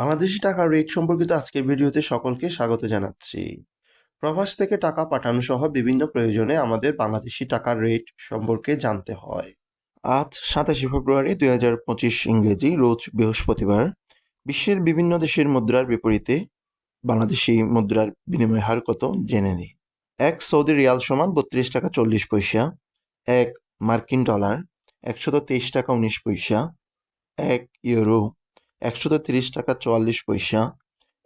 বাংলাদেশি টাকার রেট সম্পর্কিত আজকের ভিডিওতে সকলকে স্বাগত জানাচ্ছি। প্রবাস থেকে টাকা পাঠানো সহ বিভিন্ন প্রয়োজনে আমাদের বাংলাদেশি টাকার রেট সম্পর্কে জানতে হয়। আজ সাতাশে ফেব্রুয়ারি দুই হাজার পঁচিশ ইংরেজি, রোজ বৃহস্পতিবার, বিশ্বের বিভিন্ন দেশের মুদ্রার বিপরীতে বাংলাদেশি মুদ্রার বিনিময় হার কত জেনে নিই। এক সৌদি রিয়াল সমান বত্রিশ টাকা চল্লিশ পয়সা, এক মার্কিন ডলার একশত তেইশ টাকা উনিশ পয়সা, এক ইউরো একশত তিরিশ টাকা চুয়াল্লিশ পয়সা,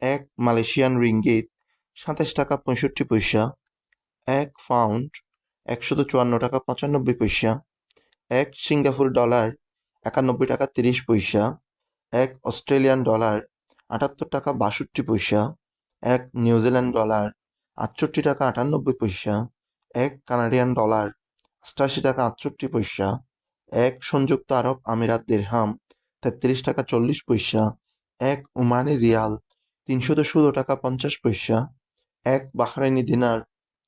এক মালয়েশিয়ান রিঙ্গিত সাতাশ টাকা পঁয়ষট্টি পয়সা, এক পাউন্ড একশত চুয়ান্ন টাকা পঁচানব্বই পয়সা, এক সিঙ্গাপুর ডলার একানব্বই টাকা তিরিশ পয়সা, এক অস্ট্রেলিয়ান ডলার আটাত্তর টাকা বাষট্টি পয়সা, এক নিউজিল্যান্ড ডলার আটষট্টি টাকা আটানব্বই পয়সা, এক কানাডিয়ান ডলার অষ্টাশি টাকা আটষট্টি পয়সা, এক সংযুক্ত আরব আমিরাত দিরহাম তেত্রিশ টাকা চল্লিশ পয়সা, এক ওমানি রিয়াল তিনশত ষোলো টাকা পঞ্চাশ পয়সা, এক বাহরাইনি দিনার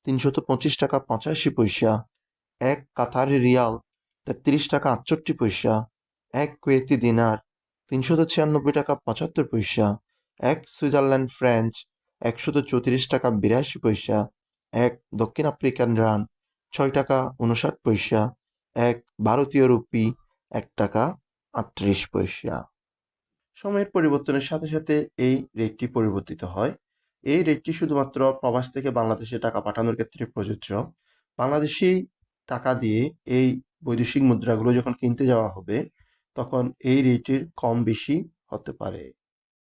তিনশত পঁচিশ টাকা পঁচাশি পয়সা, এক কাতারি রিয়াল তেত্রিশ টাকা আটষট্টি পয়সা, এক কুয়েতি দিনার তিনশত ছিয়ানব্বই টাকা পঁচাত্তর পয়সা, এক সুইজারল্যান্ড ফ্রেঞ্চ একশত চৌত্রিশ টাকা বিরাশি পয়সা, এক দক্ষিণ আফ্রিকান রান ছয় টাকা উনষাট পয়সা, এক ভারতীয় রুপি এক টাকা আটত্রিশ পয়সা। সময়ের পরিবর্তনের সাথে সাথে এই রেটটি পরিবর্তিত হয়। এই রেটটি শুধুমাত্র প্রবাস থেকে বাংলাদেশে টাকা পাঠানোর ক্ষেত্রে প্রযোজ্য। বাংলাদেশি টাকা দিয়ে এই বৈদেশিক মুদ্রাগুলো যখন কিনতে যাওয়া হবে, তখন এই রেটের কম বেশি হতে পারে।